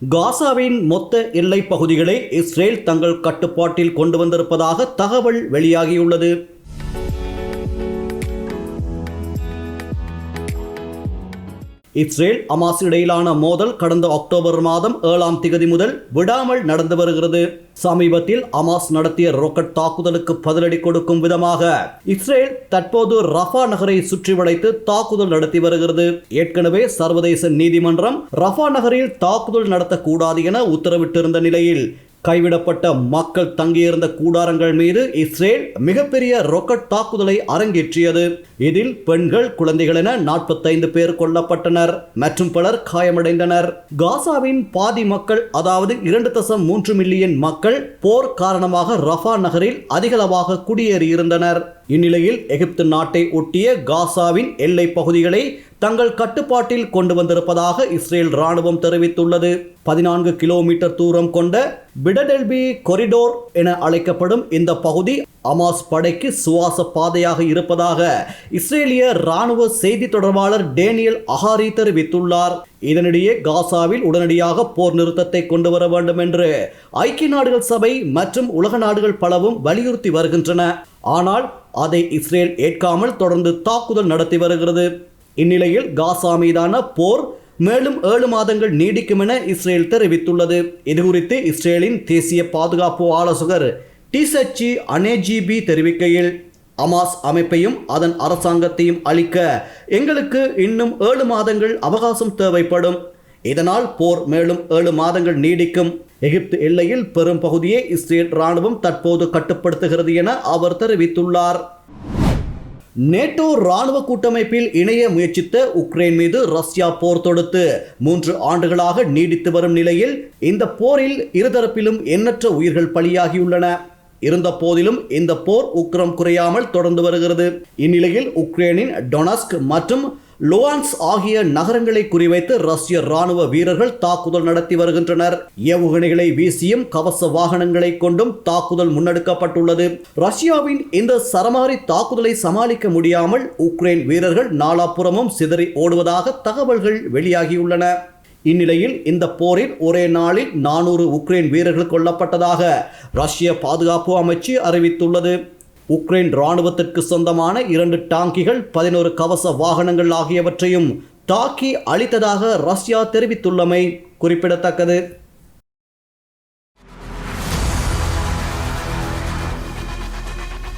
காசாவின் மொத்த எல்லைப் பகுதிகளை இஸ்ரேல் தங்கள் கட்டுப்பாட்டில் கொண்டு வந்திருப்பதாக தகவல் வெளியாகியுள்ளது. இஸ்ரேல் அமாஸ் இடையிலான மோதல் கடந்த அக்டோபர் மாதம் ஏழாம் திகதி முதல் விடாமல் நடந்து வருகிறது. சமீபத்தில் அமாஸ் நடத்திய ராக்கெட் தாக்குதலுக்கு பதிலடி கொடுக்கும் விதமாக இஸ்ரேல் தற்போது ரஃபா நகரை சுற்றி வளைத்து தாக்குதல் நடத்தி வருகிறது. ஏற்கனவே சர்வதேச நீதிமன்றம் ரஃபா நகரில் தாக்குதல் நடத்தக்கூடாது என உத்தரவிட்டிருந்த நிலையில் கைவிடப்பட்ட மக்கள் தங்கியிருந்த கூடாரங்கள் மீது இஸ்ரேல் மிகப்பெரிய ரொக்கட் தாக்குதலை அரங்கேற்றியது. இதில் பெண்கள் குழந்தைகள் என நாற்பத்தைந்து பேர் கொல்லப்பட்டனர். மற்றும் பலர் காயமடைந்தனர். காசாவின் பாதி மக்கள் அதாவது இரண்டு தசம் மூன்று மில்லியன் மக்கள் போர் காரணமாக ரஃபா நகரில் அதிகளவாக குடியேறியிருந்தனர். இந்நிலையில் எகிப்து நாட்டை ஒட்டிய காசாவின் எல்லை பகுதிகளை தங்கள் கட்டுப்பாட்டில் கொண்டு வந்திருப்பதாக இஸ்ரேல் ராணுவம் தெரிவித்துள்ளது. பதினான்கு கிலோமீட்டர் தூரம் கொண்ட பிடடெல்பி கொரிடோர் என அழைக்கப்படும் இந்த பகுதி அமாஸ் படைக்கு சுவாச பாதையாக இருப்பதாக இஸ்ரேலிய ராணுவ செய்தி தொடர்பாளர் டேனியல் அஹாரி தெரிவித்துள்ளார். இதனிடையே காசாவில் உடனடியாக போர் நிறுத்தத்தை கொண்டு வர வேண்டும் என்று ஐக்கிய நாடுகள் சபை மற்றும் உலக நாடுகள் பலவும் வலியுறுத்தி வருகின்றன. ஆனால் அதை இஸ்ரேல் ஏற்காமல் தொடர்ந்து தாக்குதல் நடத்தி வருகிறது. இந்நிலையில் காசா மீதான போர் மேலும் ஏழு மாதங்கள் நீடிக்கும் என இஸ்ரேல் தெரிவித்துள்ளது. இதுகுறித்து இஸ்ரேலின் தேசிய பாதுகாப்பு ஆலோசகர் டிசச்சி அனேஜிபி தெரிவிக்கையில் அமாஸ் அமைப்பையும் அதன் அரசாங்கத்தையும் அளிக்க எங்களுக்கு இன்னும் ஏழு மாதங்கள் அவகாசம் தேவைப்படும். இதனால் போர் மேலும் ஏழு மாதங்கள் நீடிக்கும். எகிப்து எல்லையில் பெரும் பகுதியை இஸ்ரேல் ராணுவம் தற்போது கட்டுப்படுத்துகிறது என அவர் தெரிவித்துள்ளார். நேட்டோ ராணுவ கூட்டமைப்பில் இணைய முயற்சித்த உக்ரைன் மீது ரஷ்யா போர் தொடுத்து மூன்று ஆண்டுகளாக நீடித்து வரும் நிலையில் இந்த போரில் இருதரப்பிலும் எண்ணற்ற உயிர்கள் பலியாகியுள்ளன. இருந்த போதிலும் இந்த போர் உக்ரம் குறையாமல் தொடர்ந்து வருகிறது. இந்நிலையில் உக்ரைனின் டொனஸ்க் மற்றும் லுவான்ஸ் ஆகிய நகரங்களை குறிவைத்து ரஷ்ய ராணுவ வீரர்கள் தாக்குதல் நடத்தி வருகின்றனர். ஏவுகணைகளை வீசியும் கவச வாகனங்களை கொண்டும் தாக்குதல் முன்னெடுக்கப்பட்டுள்ளது. ரஷ்யாவின் இந்த சரமாரி தாக்குதலை சமாளிக்க முடியாமல் உக்ரைன் வீரர்கள் நாலாப்புறமும் சிதறி ஓடுவதாக தகவல்கள் வெளியாகியுள்ளன. இந்நிலையில் இந்த போரில் ஒரே நாளில் நானூறு உக்ரைன் வீரர்கள் கொல்லப்பட்டதாக ரஷ்ய பாதுகாப்பு அமைச்சு அறிவித்துள்ளது. உக்ரைன் இராணுவத்திற்கு சொந்தமான இரண்டு டாங்கிகள் பதினோரு கவச வாகனங்கள் ஆகியவற்றையும் தாக்கி அளித்ததாக ரஷ்யா தெரிவித்துள்ளமை குறிப்பிடத்தக்கது.